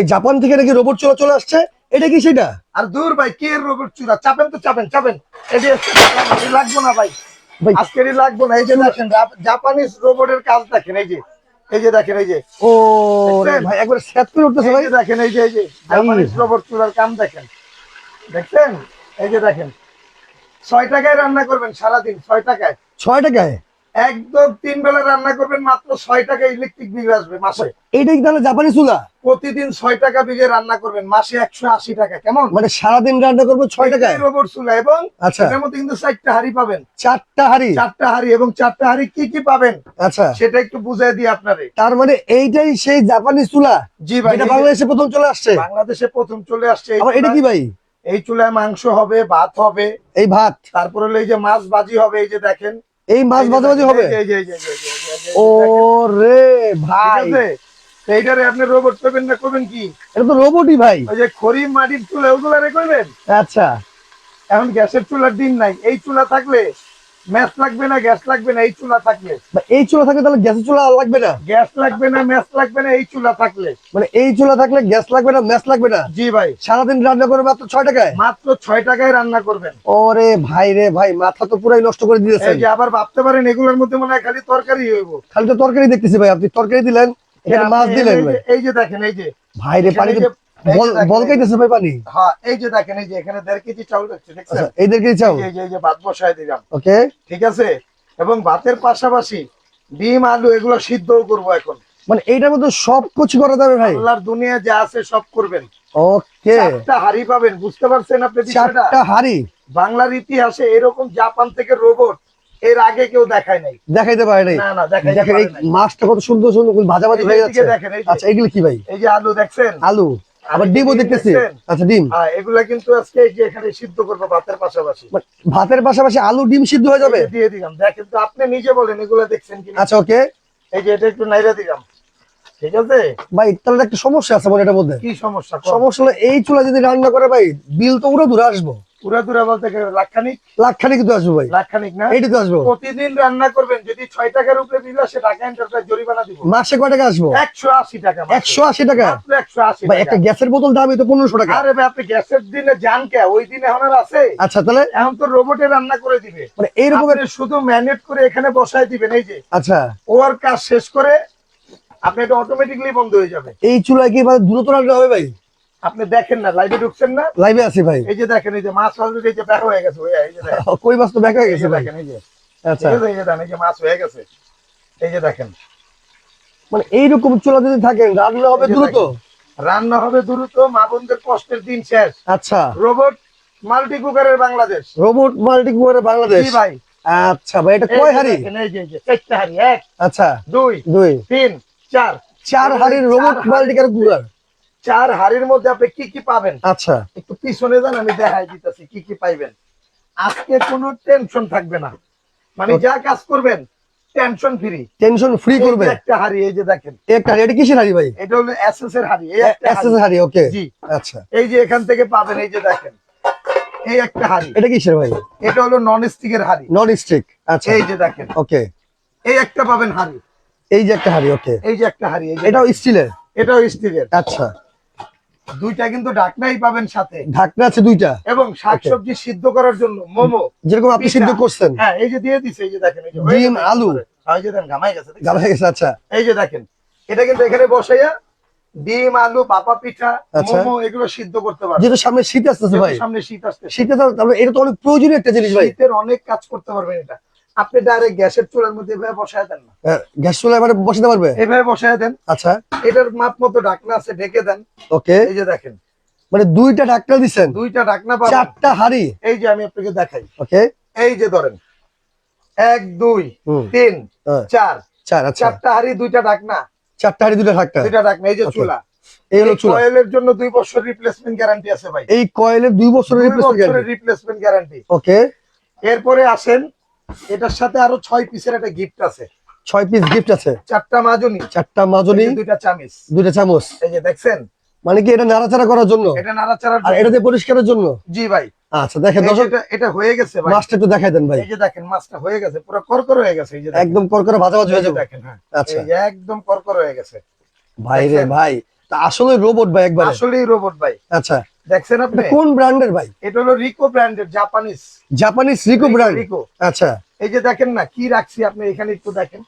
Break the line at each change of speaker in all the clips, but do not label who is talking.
এই জাপান থেকে নাকি রোবট চলে চলে আসছে? এটা কি সেটা?
আর দূর ভাই কে রোবট চূড়া চাপেন তো চাপেন চাপেন। এই লাগবো না ভাই। আজকেরই লাগবো না এই যে দেখেন জাপ- জাপানিজ রোবটের কাজ দেখেন এই যে। এই যে দেখেন এই যে।
ও ভাই একবার সেট করে উঠতেছে
এই
ভাই।
যে দেখেন এই যে এই যে জাপানিজ রোবট চূড়ার কাম দেখেন। দেখছেন? এই যে দেখেন। ছয় টাকায় রান্না করবেন সারাদিন ছয় টাকায়।
ছয় টাকায়?
একদম তিন বেলা রান্না করবেন মাত্র ছয় টাকা ইলেকট্রিক বিল আসবে মাসে।
এইটা কি তাহলে জাপানি চুলা?
প্রতিদিন ছয় টাকা বিঘে রান্না করবেন মাসে একশো আশি টাকা কেমন?
মানে সারাদিন রান্না করব ছয় টাকায়?
রোবট চুলা এবং
আচ্ছা।
এটার মধ্যে কিন্তু চারটা হাড়ি পাবেন।
চারটা হাড়ি?
চারটা হাড়ি এবং চারটা হাড়ি কি কি পাবেন?
আচ্ছা।
সেটা একটু বুঝাই দিই আপনারে।
তার মানে এইটাই সেই জাপানি চুলা?
জি ভাই
এটা বাংলাদেশে প্রথম চলে আসছে?
বাংলাদেশে প্রথম চলে আসছে।
এটা কি ভাই?
এই চুলায় মাংস হবে ভাত হবে।
এই ভাত?
তারপরে হলো এই যে মাছ ভাজি হবে এই যে দেখেন।
এই মাছ
মাঝে
ভাজাভাজি হবে? ও রে ভাই।
এইটারে আপনি রোবট করবেন না করবেন কি?
এটা তো রোবটই ভাই।
ওই যে খড়ি মাটির চুলা ওগুলা রে করবেন?
আচ্ছা।
এখন গ্যাসের চুলার দিন নাই। এই চুলা থাকলে ম্যাচ লাগবে না গ্যাস লাগবে না এই চুলা থাকলে।
এই চুলা থাকলে তাহলে গ্যাসের চুলা লাগবে না?
গ্যাস লাগবে না ম্যাচ লাগবে না এই চুলা থাকলে।
মানে এই চুলা থাকলে গ্যাস লাগবে না ম্যাচ লাগবে না?
জি ভাই।
সারাদিন রান্না করে মাত্র ছয় টাকায়?
মাত্র ছয় টাকায় রান্না করবেন।
ওরে ভাই রে ভাই মাথা তো পুরাই নষ্ট করে দিয়েছেন।
এই যে আবার ভাবতে পারেন এগুলোর মধ্যে মনে হয় খালি তরকারি হইব।
খালি তো তরকারি দেখতেছি ভাই আপনি তরকারি দিলেন এখানে মাছ দিলেন
এই যে- এই যে দেখেন এই যে।
ভাই রে পানি ভাই পানি?
হ্যাঁ এই যে দেখেন এই যে এখানে দেড় কেজি চাউল রাখছে দেখছেন?
এইদেরকে চাও
এই যে এই যে ভাত বসায় দিলাম।
ওকে।
ঠিক আছে? এবং ভাতের পাশাপাশি ডিম আলু এগুলো সিদ্ধও করব এখন।
মানে এইটার মধ্যে সব কিছু করা যাবে ভাই?
আল্লাহর দুনিয়া যা আছে সব করবেন।
ওকে।
চারটা হাড়ি পাবেন বুঝতে পারছেন আপনি বিষয়টা?
চারটা হাড়ি?
বাংলার ইতিহাসে এরকম জাপান থেকে রোবট এর আগে কেউ দেখায় নাই।
দেখাইতে পারে নাই।
না না দেখাই
দেখেন এই মাছটা কত সুন্দর সুন্দর করে ভাজা ভাজি হয়ে যাচ্ছে।
দেখেন,
আচ্ছা এগুলো কি ভাই?
এই যে আলু দেখছেন?
আলু। আবার ডিমও
ডিম
দেখতেছি? আচ্ছা ডিম।
হ্যাঁ এগুলা কিন্তু আজকে এখানে সিদ্ধ করব ভাতের পাশাপাশি।
মানে ভাতের পাশাপাশি আলু ডিম সিদ্ধ হয়ে যাবে?
দিয়ে দিলাম। দেখেন তো আপনি নিজে বলেন এগুলা দেখছেন কি
আচ্ছা ওকে।
এই যে এটা একটু নাইরা দিলাম। ঠিক আছে?
ভাই তাহলে একটা সমস্যা আছে বলে এটার মধ্যে।
কি সমস্যা?
সমস্যা হলো এই চুলা যদি রান্না করে ভাই বিল তো উড়ে দূরে আসব।
বলতে
তো আসব ভাই।
না?
এইটা তো আসব
প্রতিদিন রান্না করবেন যদি ছয় টাকার উপরে বিল আসে টাকা এন্টারপ্রাইজ জরিমানা দিব।
মাসে কয় টাকা আসব?
একশো আশি টাকা
একশো আশি টাকা?
একশো আশি
ভাই একটা গ্যাসের বোতল তো পনেরোশো টাকা।
আরে ভাই আপনি গ্যাসের দিনে যান কে? ওই দিনে এখন আর আছে?
আচ্ছা তাহলে?
এখন তো রোবটে রান্না করে দিবে।
মানে এইরকম
শুধু ম্যানেট করে এখানে বসায় দিবেন এই যে।
আচ্ছা।
ওর কাজ শেষ করে আপনি এটা অটোমেটিকলি বন্ধ হয়ে যাবে।
এই চুলায় কি মানে দ্রুত রান্না হবে ভাই?
আপনি দেখেন না লাইভে ঢুকছেন না?
লাইভে আছি ভাই।
এই যে দেখেন এই যে মাছ অলরেডি এই যে ব্যাক হয়ে গেছে এই যে দেখেন।
কই মাছ তো দেখা হয়ে গেছে
দেখেন এই যে।
আচ্ছা।
এই যে দেখেন এই যে মাছ হয়ে গেছে। এই যে দেখেন।
মানে এইরকম চুলা যদি থাকেন রান্না হবে দ্রুত?
রান্না হবে দ্রুত মা বোনদের কষ্টের দিন শেষ।
আচ্ছা।
রোবট মাল্টি কুকারের বাংলাদেশ।
রোবট মাল্টি কুয়ারে বাংলাদেশ?
জি ভাই।
আচ্ছা ভাই এটা
এই
কয়
যে
হাড়ি?
এই যে এই যে চারটা হাড়ি এক
আচ্ছা।
দুই
দুই।
তিন চার।
চার হাড়ির রোবট মাল্টি কুকার?
চার হাড়ির মধ্যে আপনি কি কি পাবেন?
আচ্ছা।
একটু পিছনে যান আমি দেখাই দিতেছি কি কি পাইবেন। আজকে কোনো টেনশন থাকবে না। মানে যা কাজ করবেন টেনশন ফ্রি
টেনশন ফ্রি করবে?
একটা হাড়ি এই যে দেখেন।
একটা এটা কিসের হাড়ি ভাই?
এটা হলো এসএস এর হাড়ি এই একটা
এসএস
হাড়ি।
হাড়ি ওকে
জি।
আচ্ছা।
এই যে এখান থেকে পাবেন এই যে দেখেন। এই একটা হাড়ি।
এটা কিসের ভাই?
এটা হলো নন স্টিকের হাড়ি।
নন স্টিক আচ্ছা।
এই যে দেখেন।
ওকে
এই একটা পাবেন হাড়ি।
এই যে একটা হাড়ি ওকে
এই যে একটা হাড়ি
এটাও স্টিলের
এটাও স্টিলের
আচ্ছা।
দুইটা কিন্তু ঢাকনাই পাবেন সাথে।
ঢাকনা আছে দুইটা।
এবং শাকসবজি সিদ্ধ করার জন্য মোমো
যেরকম আপনি সিদ্ধ করছেন।
হ্যাঁ এই যে দিয়ে দিছে এই যে দেখেন এই যে
ডিম, আলু।
হ্যাঁ, এই যে দেখেন ঘামাই গেছে?
গালা গেছে আচ্ছা।
এই যে দেখেন এটা কিন্তু এখানে বসাইয়া ডিম আলু পাপা পিঠা
আচ্ছা।
মোমো এগুলো সিদ্ধ করতে পারবেন।
যেহেতু সামনে শীত আসতেছে ভাই।
সামনে শীত আসছে
শীতে তাহলে এটা তো অনেক প্রয়োজনীয় একটা জিনিস ভাই।
শীতের অনেক কাজ করতে পারবেন এটা। আপনি ডাইরেক্ট গ্যাসের চুলার মধ্যে এভাবে বসায় দেন না।
হ্যাঁ, গ্যাস চুলা এবারে বসাতে পারবে?
এভাবে বসায় দেন।
আচ্ছা।
এটার মাপ মতো ঢাকনা আছে ঢেকে দেন।
ওকে।
এই যে দেখেন।
মানে দুইটা ঢাকনা দিচ্ছেন
দুইটা ঢাকনা পাবেন।
চারটা হাড়ি?
এই যে আমি আপনাকে দেখাই।
ওকে।
এই যে ধরেন। এক দুই তিন
হ্যাঁ,
চার।
চার আচ্ছা।
চারটা হাড়ি দুইটা ঢাকনা।
চারটা হাড়ি দুইটা ঢাকনা?
দুইটা ঢাকনা এই যে চুলা।
এই হলো চুলা।
কয়েলের জন্য দুই বছর রিপ্লেসমেন্ট গ্যারান্টি আছে ভাই।
এই কয়েলের দুই বছরের রিপ্লেসমেন্ট
গ্যারান্টি
ওকে।
এরপরে আসেন এটার সাথে আরও ছয় পিসের একটা গিফট আছে।
ছয় পিস গিফট আছে?
চারটা মাজনি।
চারটা মাজনি
দুইটা চামিচ।
দুইটা চামচ।
এই যে দেখছেন?
মানে কি এটা নাড়াচাড়া করার জন্য?
এটা নাড়াচাড়ার
আর
জন্য।
এটাতে পরিষ্কারের জন্য?
জি ভাই।
আচ্ছা দেখেন দর্শক
এটা- এটা হয়ে গেছে ভাই।
মাছটা একটু দেখাই দেন ভাই।
এই যে দেখেন মাছটা হয়ে গেছে পুরো করকর হয়ে গেছে এই যে
একদম করকরে ভাজা ভাজা হয়ে যাবে।
দেখেন হ্যাঁ।
আচ্ছা।
একদম করকর হয়ে গেছে।
ভাই রে ভাই আসলে রোবট ভাই একবার?
আসলেই রোবট ভাই।
আচ্ছা।
দেখছেন আপনি?
কোন ব্র্যান্ডের ভাই?
এটা হলো রিকো ব্র্যান্ডের Japanese
Japanese Rico brand
Rico
আচ্ছা।
এই যে দেখেন না কি রাখছি আপনি এখানে একটু দেখেন।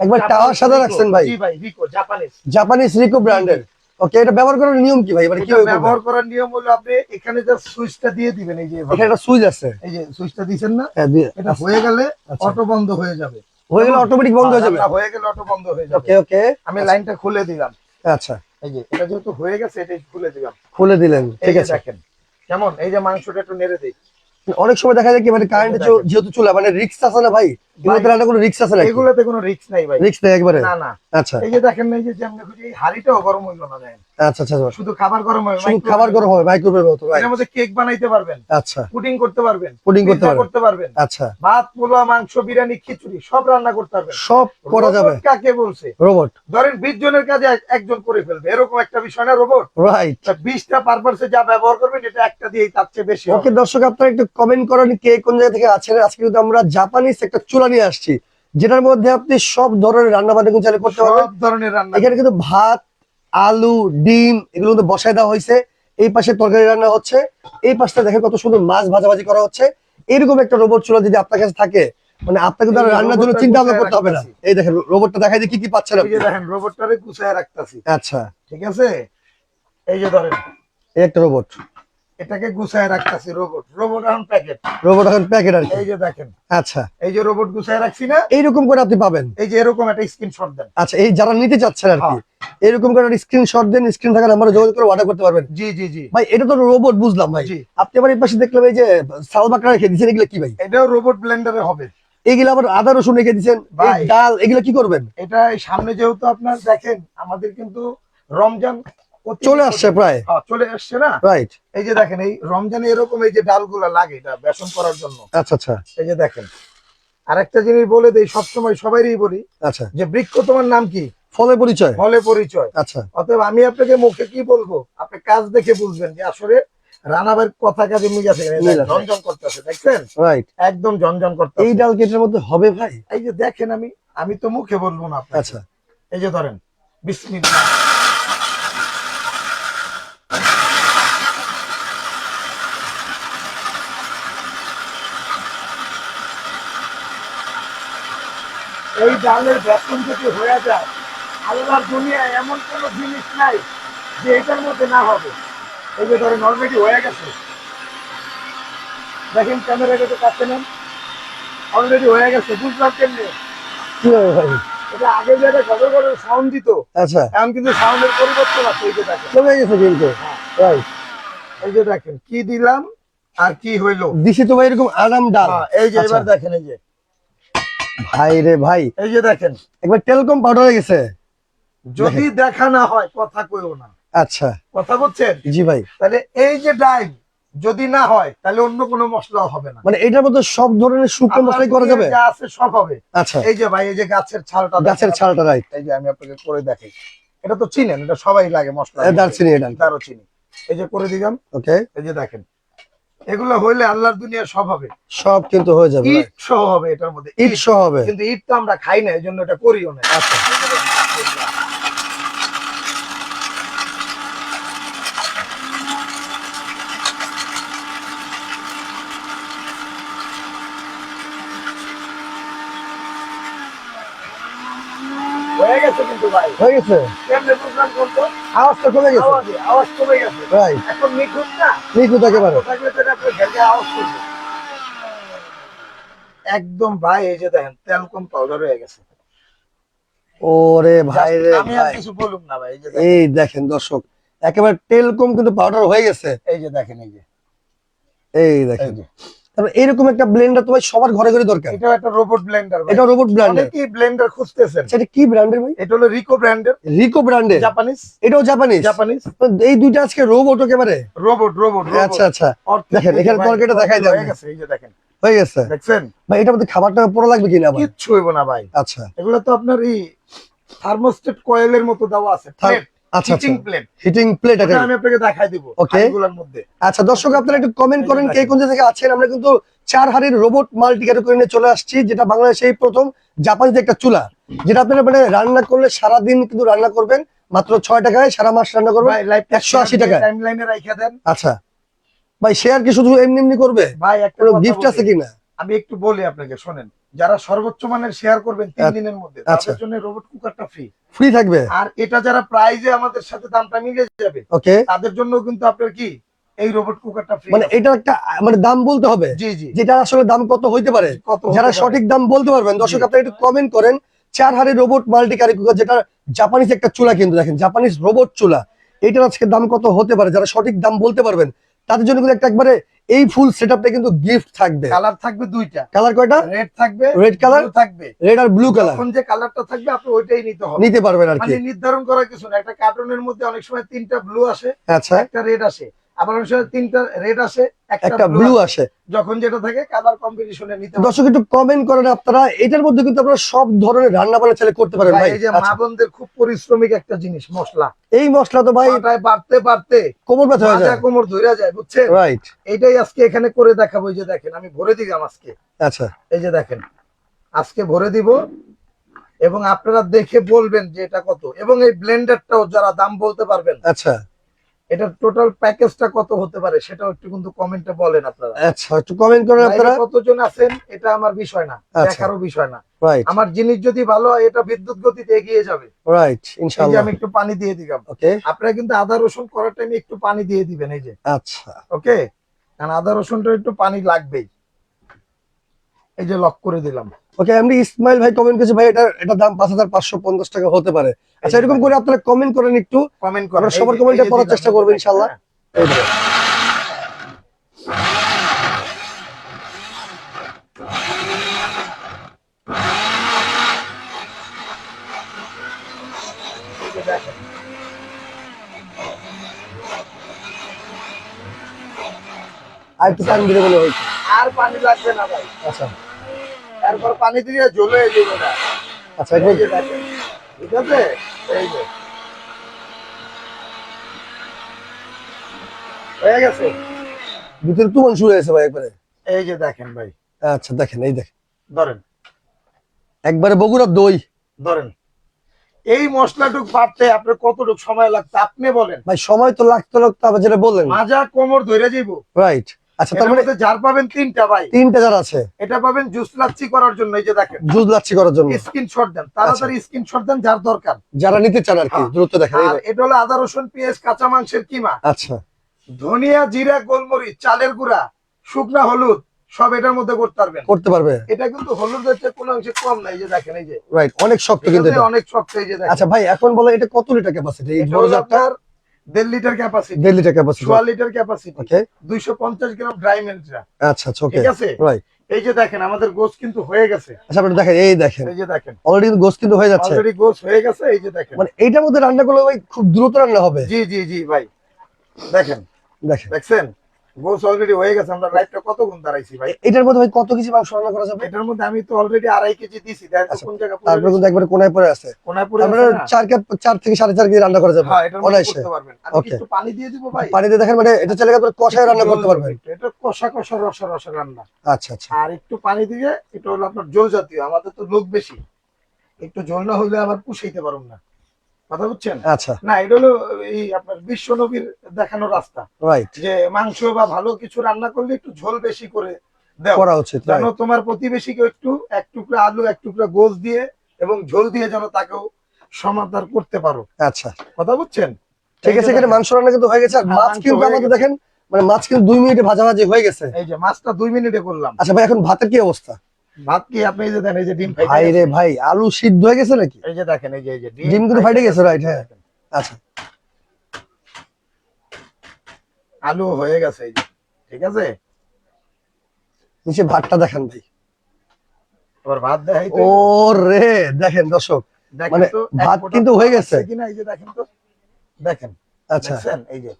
একবার টাওয়ার সাদা রাখছেন ভাই।
জি ভাই রিকো জাপানিজ
জাপানিজ রিকো ব্র্যান্ডের ওকে এটা ব্যবহার করার নিয়ম কি ভাই? মানে কি
ব্যবহার করার নিয়ম হলো আপনি এখানে যে সুইচটা দিয়ে দিবেন এই যে
এখানে একটা সুইচ আছে।
এই যে সুইচটা দিছেন না?
হ্যাঁ
এটা হয়ে গেলে
আচ্ছা।
অটো বন্ধ হয়ে যাবে।
হয়ে গেলে অটোমেটিক বন্ধ হয়ে যাবে।
হয়ে গেলে অটো বন্ধ হয়ে যাবে।
ওকে ওকে
আমি লাইনটা খুলে দিলাম।
আচ্ছা।
এই যে এটা যেহেতু হয়ে গেছে এটাই খুলে দিলাম।
খুলে দিলেন ঠিক আছে।
দেখেন কেমন? এই যে মাংসটা একটু নেড়ে দিই।
অনেক সময় দেখা যায় কি মানে কারেন্ট। যেহেতু চুলা মানে রিক্স আছে না ভাই? এগুলোতে রান্না কোনো রিক্স আছে
এগুলোতে কোনো রিস্ক নাই ভাই।
রিক্স নেই একবারে?
না না।
আচ্ছা।
এই যে দেখেন এই যে যেমন খুঁজে এই হাড়িটাও গরম হইল না দেখেন।
আচ্ছা আচ্ছা আচ্ছা।
শুধু খাবার গরম হবে
শুধু খাবার গরম হবে মাইক্রোওয়েভ মতো right?
এর মধ্যে কেক বানাইতে পারবেন
আচ্ছা।
পুডিং করতে পারবেন
পুডিং করতে পারবেন।
করতে পারবেন।
আচ্ছা।
ভাত পোলা মাংস বিরিয়ানি খিচুড়ি সব রান্না করতে পারবেন।
সব করা যাবে।
কাকে বলছে?
রোবট
ধরেন বিশ জনের কাজে এক- একজন করে ফেলবে এরকম একটা বিষয় না রোবট
রাইট
বিশটা পারপাসে যা ব্যবহার করবেন এটা একটা দিয়েই তার চেয়ে বেশি
ওকে দর্শক আপনারা একটু কমেন্ট করেন কে কোন জায়গা থেকে আছেন। আজকে কিন্তু আমরা জাপানিজ একটা চুলা নিয়ে আসছি যেটার মধ্যে আপনি সব ধরনের রান্না বান্না কিন্তু করতে পারবেন।
সব ধরনের রান্না।
এখানে কিন্তু ভাত আলু ডিম এগুলো কিন্তু বসায় দেওয়া হয়েছে। এই পাশে তরকারি রান্না হচ্ছে। এই পাশটা দেখে কত সুন্দর মাছ ভাজাভাজি করা হচ্ছে। এরকম একটা রোবট চুলা যদি আপনার কাছে থাকে মানে আপনাকে কিন্তু রান্নার জন্য চিন্তা ভাবনা করতে হবে না। এই দেখেন রোবটটা দেখাই দিয়ে কি কি পাচ্ছেন আপনি।
যে দেখেন রোবটটারে গুছায় রাখতাছি।
আচ্ছা।
ঠিক আছে? এই যে ধরেন।
এই একটা রোবট
এটাকে গুছায় রাখতাছি রোবট রোবট এখন প্যাকেট
রোবট এখন প্যাকেট আর
এই যে দেখেন।
আচ্ছা।
এই যে রোবট গুছায় রাখছি না
এইরকম করে আপনি পাবেন।
এই যে এরকম একটা স্ক্রিনশট দেন।
আচ্ছা এই যারা নিতে চাচ্ছেন আর কি
হ্যাঁ।
এরকম করে স্ক্রিনশট দেন স্ক্রিন থাকা আমরা যোগাযোগ করে অর্ডার করতে পারবেন।
জি জি জি।
ভাই এটা তো রোবট বুঝলাম ভাই। আপনি আবার এই পাশে দেখলাম এই যে সাল বাকরা রেখে দিচ্ছেন এগুলো কি ভাই?
এটাও রোবট ব্লেন্ডারে হবে।
এগুলো আবার আদা রসুন রেখে
ভাই।
ডাল এগুলো কি করবেন?
এটা সামনে যেহেতু আপনার দেখেন আমাদের কিন্তু রমজান
চলে আসছে প্রায়।
চলে আসছে না?
রাইট
এই যে দেখেন এই রমজানে এরকম এই যে ডালগুলা লাগে এটা বেসন করার জন্য।
আচ্ছা আচ্ছা।
এই যে দেখেন। আরেকটা জিনিস বলে দেই সবসময় সবাইরই বলি
আচ্ছা।
যে বৃক্ষ তোমার নাম কি?
ফলে পরিচয়।
ফলে পরিচয়।
আচ্ছা।
অতএব আমি আপনাকে মুখে কি বলব? আপনি কাজ দেখে বুঝবেন যে আসলে রানাবের কথা কাজে মিল আছে। ঝনঝন করতেছে দেখছেন?
রাইট
একদম ঝনঝন
এই ডাল কি এটার মধ্যে হবে ভাই?
এই যে দেখেন আমি আমি তো মুখে বলব না আপনাকে।
আচ্ছা।
এই যে ধরেন বিসমিল্লাহ। এই ডালের বেতন যদি হয়ে যায় আল্লাহর দুনিয়ায় এমন কোনো জিনিস নাই যে এটার মধ্যে না হবে। এই যে ধরেন অলরেডি হয়ে গেছে। দেখেন ক্যামেরা তো কাছে নেন। অলরেডি হয়ে গেছে বুঝলাম কেমনি?
কি ভাই
এটা আগে যে একটা গড় গড় সাউন্ড দিত
আচ্ছা।
এখন কিন্তু সাউন্ডের পরিবর্তন আছে এই যে দেখেন।
কমে গেছে কিন্তু। রাইট
এই যে দেখেন কি দিলাম আর কি হইল?
দিছি তো ভাই এরকম আরাম ডাল।
হ্যাঁ, এই যে
আচ্ছা।
এবার দেখেন এই যে।
ভাই রে ভাই।
এই যে দেখেন।
একবার টেলকম পাউডার হয়ে গেছে।
যদি দেখা না হয় কথা কইও না।
আচ্ছা।
কথা বলছেন
জি ভাই।
তাহলে এই যে ডাইল যদি না হয় তাহলে অন্য কোনো মশলা হবে না।
মানে এটার মধ্যে সব ধরনের শুকনো মশলাই করা যাবে?
যা আছে সব হবে।
আচ্ছা।
এই যে ভাই এই যে গাছের ছালটা
গাছের ছালটা রাইট
এই যে আমি আপনাকে করে দেখাই এটা তো চিনেন এটা সবাই লাগে মশলা।
দারচিনি এটা।
দারুচিনি। এই যে করে দিলাম।
ওকে
এই যে দেখেন। এগুলো হইলে আল্লাহর দুনিয়া সব হবে।
সব কিন্তু হয়ে যাবে
ইট সহ হবে এটার মধ্যে।
ঈদ সহ হবে।
কিন্তু ঈদ তো আমরা খাই না এই জন্য এটা করিও না।
আচ্ছা।
হয়ে গেছে কিন্তু ভাই।
হয়ে গেছে?
কেমনে বুঝলাম কোনটা
আওয়াজটা কমে গেছে।
আওয়াজে আওয়াজ কমে গেছে। এখন নিখুঁত না?
নিখুঁত একেবারে।
আওয়াজ করবে। একদম ভাই এই যে দেখেন তেল কম পাউডার হয়ে গেছে।
ওরে ভাই রে
আমি আর কিছু বলুম না ভাই এই যে দেখেন,
দর্শক একেবারে টেলকম কিন্তু পাউডার হয়ে গেছে।
এই যে দেখেন এই যে।
এই
এই
দেখেন এরকম একটা ব্লেন্ডার তো ভাই সবার ঘরে ঘরে দরকার।
এটাও একটা রোবট ব্লেন্ডার
এটা রোবট ব্র্যান্ডের
কি ব্লেন্ডার খুঁজতেছেন।
সেটা কি ব্র্যান্ডের ভাই?
এটা হলো রিকো ব্র্যান্ডের।
রিকো ব্র্যান্ডের।
জাপানিজ
এটাও জাপানিজ
জাপানিজ
এই দুইটা আজকে রোবট একেবারে?
রোবট রোবট
আচ্ছা আচ্ছা। দেখেন, এখানে তরকারিটা দেখাই।
হয়ে গেছে এই যে দেখেন।
হয়ে গেছে।
দেখছেন?
ভাই এটা মধ্যে খাবারটা পড়া লাগবে কিনা
কিচ্ছু হইব না ভাই।
আচ্ছা।
এগুলো তো আপনার এই থার্মোস্টেট কয়েলের মতো দেওয়া আছে।
আচ্ছা
হিটিং প্লেট
হিটিং প্লেট
আমি আপনাকে দেখাই দিব
Okay.
এগুলোর মধ্যে।
আচ্ছা দর্শক আপনারা একটু কমেন্ট করেন কে কোন জায়গা থেকে আছেন। আমরা কিন্তু চার হাড়ির রোবট মাল্টি ক্যাটাগরি নিয়ে চলে আসছি যেটা বাংলাদেশে এই প্রথম জাপানিজ একটা চুলা যেটা আপনারা মানে রান্না করলে সারাদিন কিন্তু রান্না করবেন মাত্র ছয় টাকায় সারা মাস রান্না করবে
ভাই লাইভ
180 টাকা।
টাইম লাইনে রাইখা দেন।
আচ্ছা। ভাই শেয়ার কি শুধু এমনি এমনি করবে?
ভাই একটা
গিফট আছে কিনা?
আমি একটু বলি আপনাকে শোনেন। যারা সর্বোচ্চ মানের শেয়ার করবেন তিন
আচ্ছা।
দিনের মধ্যে
আচ্ছা।
তাদের জন্য রোবট কুকারটা ফ্রি
ফ্রি থাকবে?
আর এটা যারা প্রাইজে আমাদের সাথে দামটা মিলে যাবে
ওকে
তাদের জন্য কিন্তু আপনার কি এই রোবট কুকারটা ফ্রি
মানে এটা একটা মানে দাম বলতে হবে
জি জি।
যেটা আসলে দাম কত হইতে পারে
কত
যারা সঠিক দাম বলতে পারবেন দর্শক আপনারা একটু কমেন্ট করেন চার হাড়ি রোবট মাল্টি কারি কুকার যেটা জাপানিজ একটা চুলা কিন্তু দেখেন জাপানিজ রোবট চুলা এইটার আজকে দাম কত হতে পারে যারা সঠিক দাম বলতে পারবেন তাদের জন্য কিন্তু একটা একবারে এই ফুল সেটআপটা কিন্তু গিফট থাকবে।
কালার থাকবে দুইটা।
কালার কয়টা?
রেড থাকবে
রেড
কালার? থাকবে।
রেড আর ব্লু কালার।
এখন যে কালারটা থাকবে আপনি ওইটাই নিতে হবে।
নিতে পারবেন আর কি।
মানে নির্ধারণ করা কিছু না। একটা কার্টুনের মধ্যে অনেক সময় তিনটা ব্লু আসে
আচ্ছা।
একটা রেড আসে। আবার অনেক সময় তিনটা রেড আসে
একটা ব্লু আসে।
যখন যেটা থাকে কালার কম্বিনেশনে নিতে হবে
দর্শক একটু কমেন্ট করেন আপনারা। এটার মধ্যে কিন্তু আপনারা সব ধরনের রান্না বান্না চাইলে করতে পারেন
ভাই, এই যে
আচ্ছা।
মা বোনদের খুব পরিশ্রমিক একটা জিনিস মশলা।
এই মশলা তো ভাই
বাড়তে বাড়তে
কোমর ব্যথা হয়ে যায়।
কোমর যায় বুঝছেন?
রাইট
এইটাই আজকে এখানে করে দেখাবো এই যে দেখেন আমি ভরে দিলাম আজকে।
আচ্ছা।
এই যে দেখেন আজকে ভরে দিব এবং আপনারা দেখে বলবেন যে এটা কত। এবং এই ব্লেন্ডারটাও যারা দাম বলতে পারবেন
আচ্ছা।
এটার টোটাল প্যাকেজটা কত হতে পারে সেটাও একটু কিন্তু কমেন্টে বলেন আপনারা।
আচ্ছা একটু কমেন্ট করেন আপনারা।
কতজন আছেন এটা আমার বিষয় না
আচ্ছা।
দেখারও বিষয় না।
রাইট
আমার জিনিস যদি ভালো হয় এটা বিদ্যুৎ গতিতে এগিয়ে যাবে।
রাইট ইনশাআল্লাহ
আমি একটু পানি দিয়ে দিলাম।
ওকে
আপনারা কিন্তু আদা রসুন করার টাইমে একটু পানি দিয়ে দিবেন এই যে।
আচ্ছা।
ওকে কারণ আদা রসুনটা একটু পানি লাগবেই। এই যে লক করে দিলাম।
ওকে আমি ইসমাইল ভাই কমেন্ট করেছে ভাই এটা এটা দাম পাঁচ হাজার পাঁচশো পঞ্চাশ টাকা হতে পারে। আচ্ছা এরকম করে আপনারা কমেন্ট করেন একটু।
কমেন্ট করেন।
সবার
যে
পড়ার চেষ্টা করব
এই যে
ইনশাআল্লাহ।
দেখেন,
এই যে।
এই যে দেখেন।
আর একটু দিলে মনে
আর পানি লাগবে না ভাই।
আচ্ছা।
এরপর পানি দিয়ে জ্বলে যাবে না
আচ্ছা
এই যে দেখেন। ঠিক আছে? এই যে। হয়ে গেছে?
ভিতরে তুমন শুরু হয়েছে ভাই একবারে।
এই যে দেখেন ভাই।
আচ্ছা দেখেন এই দেখেন।
ধরেন।
একবারে বগুড়ার দই।
ধরেন। এই মশলাটুক বাড়তে আপনার কতটুক সময় লাগতো আপনি বলেন।
ভাই সময় তো লাগতো লাগতো আবার যেটা বললেন।
মাজা কোমর ধরে যাইব।
রাইট আচ্ছা তার মানে
জার পাবেন তিনটা ভাই।
তিনটা যারা আছে।
এটা পাবেন জুস লাচ্ছি করার জন্য এই যে দেখেন।
জুজ লাচ্ছি করার জন্য।
স্ক্রিনশট দেন তাড়াতাড়ি স্ক্রিনশট দেন যার দরকার।
যারা নিতে চান আর কি
হ্যাঁ।
দ্রুত দেখেন।
আর এটা হলো আদা রসুন পেঁয়াজ কাঁচা মাংসের কিমা।
আচ্ছা।
ধনিয়া জিরা গোলমরিচ চালের গুঁড়া শুকনা হলুদ সব এটার মধ্যে করতে পারবেন।
করতে পারবে।
এটা কিন্তু হলুদের চেয়ে কোনো অংশে কম নাই যে দেখেন এই যে।
রাইট অনেক শক্ত কিন্তু
অনেক শক্ত এই যে দেখেন।
আচ্ছা ভাই এখন বলে এটা কত লিটার ক্যাপাসিটি এই বড়
হলো
জারটা?
আপনার দেড় লিটার ক্যাপাসিটি
দেড় লিটার ক্যাপাসিটি
সোয়া লিটার ক্যাপাসিটি
ওকে
দুইশো পঞ্চাশ গ্রাম ড্রাই
আচ্ছা আচ্ছা
ঠিক আছে?
রাইট
এই যে দেখেন আমাদের গোস কিন্তু হয়ে গেছে।
আচ্ছা আপনি দেখেন এই দেখেন।
এই যে দেখেন।
অলরেডি গোস কিন্তু হয়ে যাচ্ছে।
অলরেডি গোস হয়ে গেছে এই যে দেখেন।
মানে এইটার মধ্যে রান্না করলে ভাই খুব দ্রুত রান্না হবে।
জি জি জি ভাই। দেখেন।
দেখেন।
দেখছেন? গোস অলরেডি হয়ে গেছে আমরা লাইভটা কত গুণ দাঁড়াইছি ভাই?
এটার মধ্যে ভাই কত কেজি মাংস রান্না করা যাবে?
এটার মধ্যে আমি তো অলরেডি আড়াই কেজি দিছি
আচ্ছা,
কোন জায়গা
তারপরে কিন্তু একবারে কোনায় পড়ে আছে।
কোনায় পড়ে
তারপরে
আছে
কাপ চার থেকে সাড়ে চার কেজি রান্না করা যাবে
হ্যাঁ করতে পারবেন। একটু পানি দিয়ে দিব ভাই।
পানিতে দেখেন মানে এটা চাইলে আপনার কষায় রান্না করতে পারবেন।
এটা কষা কষা রসা রসা রান্না।
আচ্ছা আচ্ছা।
আর একটু পানি দিয়ে এটা হলো আপনার জল জাতীয় আমাদের তো লোক বেশি। একটু জল না হলে আবার পুষাইতে পারুন না। কথা বুঝছেন?
আচ্ছা।
না এটা হলো এই আপনার বিশ্ব নবীর দেখানো রাস্তা।
রাইট
যে মাংস বা ভালো কিছু রান্না করলে একটু ঝোল বেশি করে
করা উচিত
যেন তোমার প্রতিবেশীকে একটু এক টুকরা আলু এক টুকরা গোস দিয়ে এবং ঝোল দিয়ে যেন তাকেও সমাধান করতে পারো।
আচ্ছা।
কথা বুঝছেন?
ঠিক আছে এখানে মাংস রান্না কিন্তু হয়ে গেছে। আর
হ্যাঁ,
মাছ কিন্তু আমাদের দেখেন মানে মাছ কিন্তু দুই মিনিটে ভাজাভাজি হয়ে গেছে।
এই যে মাছটা দুই মিনিটে করলাম।
আচ্ছা ভাই এখন ভাতের কি অবস্থা?
ভাত কি আপনি এই যে দেন এই যে ডিম
ভাই রে ভাই আলু সিদ্ধ হয়ে গেছে নাকি?
এই যে দেখেন এই যে এই যে
ডিম কিন্তু ফাইটে গেছে রাইট হ্যাঁ। আচ্ছা।
আলু হয়ে গেছে এই যে ঠিক আছে?
নিচে ভাতটা দেখেন ভাই।
এবার ভাত দেখাই
ও রে দেখেন দর্শক
দেখেন
মানে
তো
ভাত কিন্তু হয়ে গেছে।
কিনা এই যে দেখেন তো। দেখেন
আচ্ছা।
এই যে।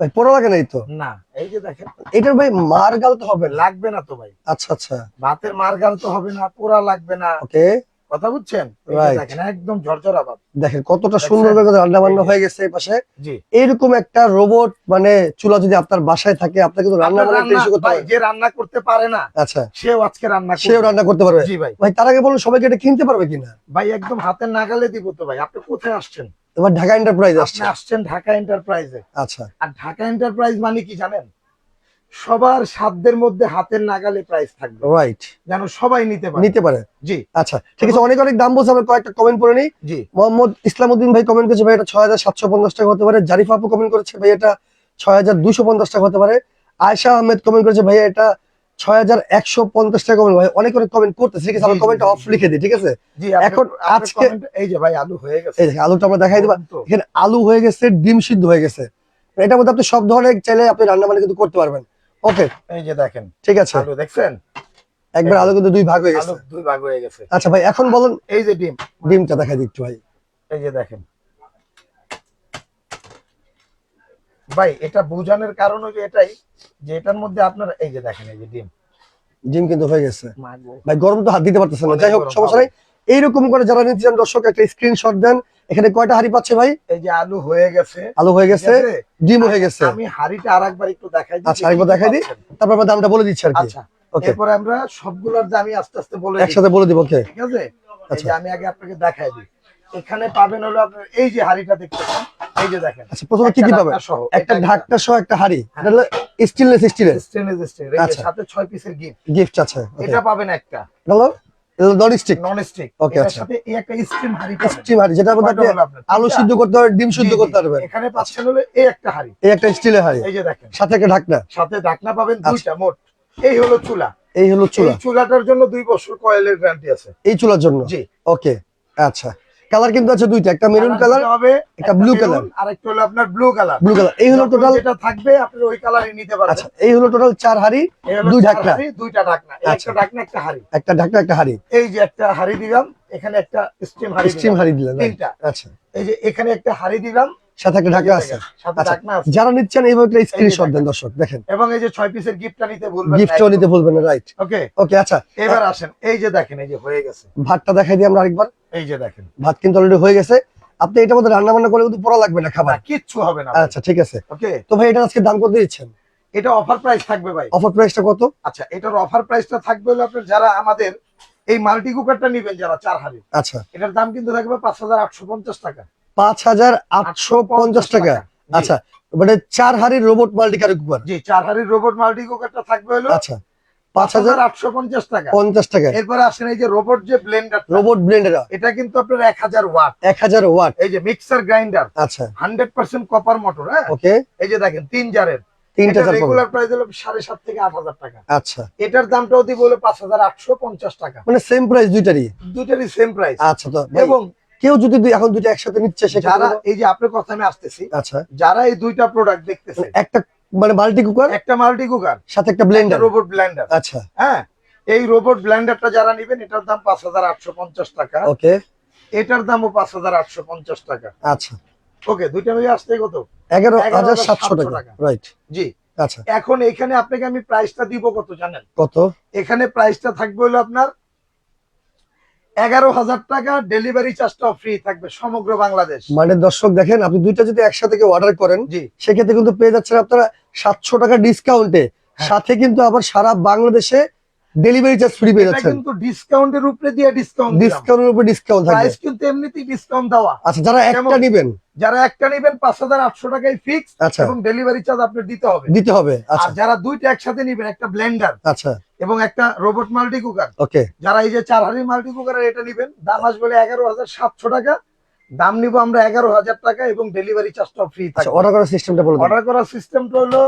ভাই পোড়া লাগে নাই তো?
না এই যে দেখেন।
এটার ভাই মার গাল তো হবে
লাগবে না তো ভাই।
আচ্ছা আচ্ছা।
ভাতের মার গাল তো হবে না পোড়া লাগবে না।
ওকে
কথা বুঝছেন. দেখেন একদম ঝরঝরা ভাব।
দেখেন কতটা সুন্দর রান্না বান্না হয়ে গেছে এই পাশে। এরকম একটা রোবট মানে চুলা যদি আপনার বাসায় থাকে আপনার কিন্তু রান্না বান্না
যে রান্না করতে পারে না
আচ্ছা।
সেও আজকে রান্না
সেও রান্না করতে পারবে।
জি ভাই।
ভাই তার আগে বলুন সবাইকে এটা কিনতে পারবে কিনা?
ভাই একদম হাতের নাগালে দিব তো ভাই। আপনি কোথায় আসছেন?
এবার ঢাকা এন্টারপ্রাইজ আসছে।
আসছেন ঢাকা এন্টারপ্রাইজে
আচ্ছা।
আর ঢাকা এন্টারপ্রাইজ মানে কি জানেন? সবার সাধ্যের মধ্যে হাতের নাগালে প্রাইস থাকবে।
রাইট
যেন সবাই নিতে পারে।
নিতে পারে।
জি।
আচ্ছা ঠিক আছে অনেক অনেক দাম বলছে আমরা কয়েকটা কমেন্ট করে নিই।
জি।
মোহাম্মদ ইসলামউদ্দিন ভাই কমেন্ট করেছে ভাই এটা ছয় হাজার সাতশো পঞ্চাশ টাকা হতে পারে। জারিফ আপু কমেন্ট করেছে ভাই এটা ছয় হাজার দুশো পঞ্চাশ টাকা হতে পারে। আয়শা আহমেদ কমেন্ট করেছে ভাই এটা ছয় হাজার একশো পঞ্চাশ টাকা কমেন্ট ভাই অনেক অনেক কমেন্ট করতেছে। ঠিক আছে আমার
জি,
অফ লিখে দিই ঠিক আছে? এখন আজকে-
এই যে ভাই আলু হয়ে গেছে।
এই আলুটা আমরা দেখাই দিবা। এখানে আলু হয়ে গেছে ডিম সিদ্ধ হয়ে গেছে। এটার মধ্যে আপনি সব ধরনের চাইলে আপনি রান্না বান্না কিন্তু করতে পারবেন। ওকে
এই যে দেখেন।
ঠিক আছে।
আলু দেখছেন?
একবার আলু কিন্তু দুই ভাগ হয়ে
আলু
গেছে
দুই ভাগ হয়ে গেছে।
আচ্ছা ভাই এখন বলুন
এই যে ডিম।
ডিমটা ভাই।
এই যে দেখেন। ভাই এটা বুঝানোর কারণ হলো এটাই যে এটার মধ্যে আপনার এই যে দেখেন এই যে ডিম।
ডিম কিন্তু হয়ে গেছে। ভাই গরম তো হাত দিতে পারতেছেন না। যাই হোক সমস্যা নাই। এইরকম করে যারা নিতে চান দর্শক একটা স্ক্রিনশট দেন। এখানে কয়টা হাড়ি পাচ্ছে ভাই?
এই যে আলু হয়ে গেছে।
আলু হয়ে গেছে ডিম হয়ে গেছে।
আমি হাড়িটা আরেকবার একটু দেখাই দিই
আচ্ছা, আরেকবার দেখাই দিই। তারপর আমরা দামটা বলে দিচ্ছি আর কি।
আচ্ছা
ওকে
এরপর আমরা সবগুলোর দামই আস্তে আস্তে বলে
একসাথে বলে দিব ওকে
ঠিক আছে? এই
আচ্ছা।
যে আমি আগে আপনাকে দেখাই দিই। এখানে পাবেন হলো আপনার এই যে হাড়িটা দেখতেছেন এই যে দেখেন।
আচ্ছা প্রথমে কি কি পাবেন?
সহ,
একটা ঢাকটা সহ একটা হাড়ি। এটা হলো স্টেনলেস স্টিলের
স্টেনলেস স্টিল এই
আচ্ছা।
সাথে ছয় পিসের গিফট
গিফট আছে
এটা পাবেন একটা।
হলো আচ্ছা।
সাথে এই একটা স্টিম হাড়ি
স্টিম হাড়ি যেটার আপনি আলু সিদ্ধ করতে পারবেন ডিম সিদ্ধ। করতে পারবেন।
এখানে পাচ্ছেন হলো এই একটা হাড়ি।
এই একটা স্টিলের হাড়ি।
এই যে দেখেন।
সাথে একটা ঢাকনা।
সাথে ঢাকনা পাবেন
আচ্ছা।
দুইটা মোট। এই হলো চুলা।
এই হলো চুলা।
চুলাটার জন্য দুই বছর কয়েলের গ্যারান্টি আছে।
এই চুলার জন্য?
জি।
ওকে আচ্ছা। কালার কিন্তু আছে দুইটা একটা মেরুন
কালার হবে
একটা ব্লু কালার
আর একটা হলো আপনার ব্লু কালার
ব্লু কালার এই হলো টোটাল
যেটা থাকবে আপনি ওই কালারই নিতে পারবেন।
আচ্ছা এই হলো টোটাল চার হাড়ি দুই ঢাকনা।
হাঁড়ি, দুইটা ঢাকনা।
আচ্ছা।
একটা ঢাকনা একটা হাড়ি।
একটা ঢাকনা একটা হাড়ি।
এই যে একটা হাড়ি দিলাম এখানে একটা স্টিম হাড়ি
স্টিম হাড়ি দিলাম?
তিনটা।
আচ্ছা।
এই যে এখানে একটা হাড়ি দিলাম
সাথে একটা আচ্ছা
ঢাকনা আছে।
যারা নিচ্ছেন এইভাবে স্ক্রিনশট দেন দর্শক দেখেন।
এবং এই যে ছয় পিসের গিফটটা নিতে ভুলবেন
গিফটও নিতে ভুলবেন না রাইট
ওকে
ওকে আচ্ছা।
এবার আসেন এই যে দেখেন এই যে হয়ে গেছে।
ভাতটা দেখাই দিই আমরা আরেকবার।
এই যে দেখেন।
ভাত কিন্তু অলরেডি হয়ে গেছে। আপনি এটার মধ্যে রান্না বান্না করলে কিন্তু লাগবে না খাবার।
কিচ্ছু হবে না।
আচ্ছা ঠিক আছে।
ওকে
তো ভাই এটা আজকে দাম কত দিচ্ছেন?
এটা অফার প্রাইস থাকবে ভাই।
অফার প্রাইসটা কত?
আচ্ছা এটার অফার প্রাইসটা থাকবে হলো আপনার যারা আমাদের এই মাল্টি কুকারটা নিবেন যারা চার হাড়ি
আচ্ছা।
এটার দাম কিন্তু থাকবে পাঁচ হাজার আটশো পঞ্চাশ টাকা।
পাঁচ হাজার আটশো পঞ্চাশ টাকা। আচ্ছা মানে চার হাড়ির রোবট মাল্টিকারি কুকার
জি চার হাড়ির রোবট মাল্টি কুকারটা থাকবে হলো
আচ্ছা পাঁচ হাজার
আটশো পঞ্চাশ টাকা।
পঞ্চাশ টাকা।
এরপরে আসেন এই যে রোবট যে ব্লেন্ডার
রোবট ব্লেন্ডার
এটা কিন্তু আপনার এক হাজার ওয়াট।
এক হাজার ওয়াট।
এই যে মিক্সার গ্রাইন্ডার
আচ্ছা।
হান্ড্রেড পার্সেন্ট কপার মোটর হ্যাঁ?
ওকে।
এই যে দেখেন তিন জারের।
তিনটা
রেগুলার প্রাইস হলো সাড়ে সাত থেকে আট হাজার টাকা।
আচ্ছা।
এটার দামটাও দিব হলো পাঁচ হাজার আটশো পঞ্চাশ টাকা।
মানে সেম প্রাইস দুইটারই?
দুইটারই সেম প্রাইস
আচ্ছা তো
এবং
কেউ যদি দুই- এখন দুইটা একসাথে নিচ্ছে
যারা এই যে আপনার কথা আমি আসতেছি।
আচ্ছা।
যারা এই দুইটা প্রোডাক্ট দেখতেছে
একটা মানে মাল্টি কুকার
একটা মাল্টি কুকার
সাথে একটা ব্লেন্ডার
রোবট ব্লেন্ডার
আচ্ছা।
হ্যাঁ এই রোবট ব্লেন্ডারটা যারা নিবেন এটার দাম পাঁচ হাজার আটশো পঞ্চাশ টাকা।
ওকে।
এটার দামও পাঁচ হাজার আটশো পঞ্চাশ টাকা।
আচ্ছা।
ওকে দুইটা মিলে আসতে কত?
এগারো হাজার
11,700
সাতশো টাকা।
টাকা।
রাইট
জি।
আচ্ছা।
এখন এখানে আপনাকে আমি প্রাইসটা দিব কত জানেন?
কত?
এখানে প্রাইসটা থাকবে হলো আপনার এগারো হাজার টাকা ডেলিভারি চার্জটাও ফ্রি থাকবে সমগ্র বাংলাদেশ।
মানে দর্শক দেখেন আপনি দুইটা যদি একসাথে অর্ডার করেন
জি।
সেক্ষেত্রে কিন্তু পেয়ে যাচ্ছেন আপনারা সাতশো টাকা ডিসকাউন্টে
হ্যাঁ।
সাথে কিন্তু আবার সারা বাংলাদেশে ডেলিভারি চার্জ ফ্রি পেয়ে যাচ্ছেন।
কিন্তু ডিসকাউন্টের উপরে দিয়ে ডিসকাউন্ট
ডিসকাউন্টের উপর ডিসকাউন্ট থাকবে।
প্রাইস কিন্তু এমনিতেই ডিসকাউন্ট দেওয়া।
আচ্ছা যারা একটা? নিবেন।
যারা একটা নিবেন পাঁচ হাজার আটশো টাকায় ফিক্স
আচ্ছা।
এবং ডেলিভারি চার্জ আপনার দিতে হবে।
দিতে হবে
আর
আচ্ছা।
যারা দুইটা একসাথে নিবেন একটা ব্লেন্ডার
আচ্ছা।
এবং একটা রোবট মাল্টি কুকার
ওকে।
যারা এই যে চার হাড়ি মাল্টি কুকার এটা নিবেন দাম আসবে এগারো হাজার সাতশো টাকা। দাম নিব আমরা এগারো হাজার টাকা এবং ডেলিভারি চার্জটাও ফ্রি
আচ্ছা
থাকবে
অর্ডার করার সিস্টেমটা বলে দিন।
অর্ডার করার সিস্টেমটা হলো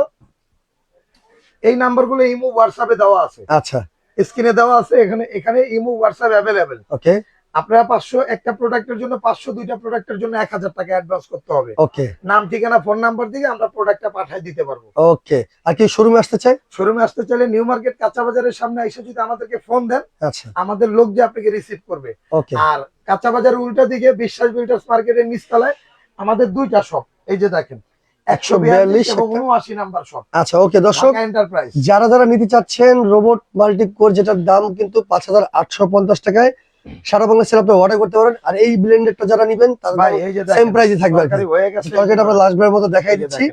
এই নাম্বারগুলো ইমো হোয়াটসঅ্যাপে দেওয়া আছে।
আচ্ছা।
স্ক্রিনে দেওয়া আছে এখানে এখানে ইমো হোয়াটসঅ্যাপ অ্যাভেলেবেল
ওকে
আপনারা পাঁচশো একটা প্রোডাক্টের জন্য পাঁচশো দুইটা প্রোডাক্টের জন্য এক হাজার টাকা অ্যাডভান্স করতে হবে।
ওকে
নাম ঠিকানা ফোন নাম্বার দিয়ে আমরা প্রোডাক্টটা পাঠিয়ে দিতে পারব।
ওকে আর কি শোরুমে আসতে চাই?
শোরুমে আসতে চাইলে নিউ মার্কেট কাঁচা বাজারের সামনে এসে যদি আমাদেরকে ফোন দেন
আচ্ছা।
আমাদের লোক যে আপনাকে রিসিভ করবে।
ওকে
আর কাঁচা বাজারের উল্টা দিকে বিশ্বাস বিল্ডার্স মার্কেটের নিচতলায় আমাদের দুইটা শপ এই যে দেখেন একশো বিয়াল্লিশ।
142
এবং
একটা।
উনআশি নাম্বার শপ
আচ্ছা ওকে দর্শক যারা যারা নিতে চাচ্ছেন রোবট মাল্টি কোর যেটার দাম কিন্তু পাঁচ হাজার আটশো পঞ্চাশ টাকায় সারা বাংলা অর্ডার করতে পারেন। আর এই ব্লেন্ডারটা যারা নিবেন সেম প্রাইসে থাকবে তরকারিটা আমরা লাস্ট বারের মতো দেখাই দিচ্ছি।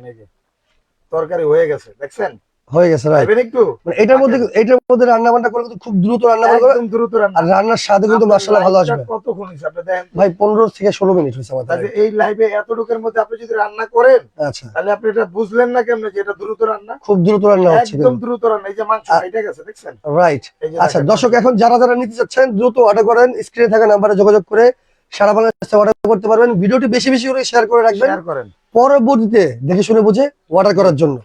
তরকারি হয়ে গেছে দেখছেন?
হয়ে গেছে রাইট
একটু?
মানে এটার মধ্যে এটার মধ্যে রান্না বান্না করে কিন্তু খুব দ্রুত রান্না বান্না করে
একদম দ্রুত রান্না।
আর রান্নার স্বাদে কিন্তু মাসালা ভালো আসবে।
কতক্ষণ হয়েছে? আপনি দেখেন
ভাই পনেরো থেকে ষোলো মিনিট হয়েছে আমার
তাহলে এই লাইভে এতটুকুর মধ্যে আপনি যদি রান্না করেন
আচ্ছা।
তাহলে আপনি এটা বুঝলেন না কেমনে যে এটা দ্রুত রান্না?
খুব দ্রুত রান্না হচ্ছে
একদম দ্রুত রান্না। এই যে মাংস এটা গেছে দেখছেন?
রাইট আচ্ছা দর্শক এখন যারা যারা নিতে চাচ্ছেন দ্রুত অর্ডার করেন স্ক্রিনে থাকা নাম্বারে যোগাযোগ করে সারা বাংলাদেশে অর্ডার করতে পারবেন। ভিডিওটি বেশি বেশি করে শেয়ার করে রাখবেন।
শেয়ার করেন।
পরবর্তীতে দেখে শুনে বুঝে অর্ডার করার জন্য।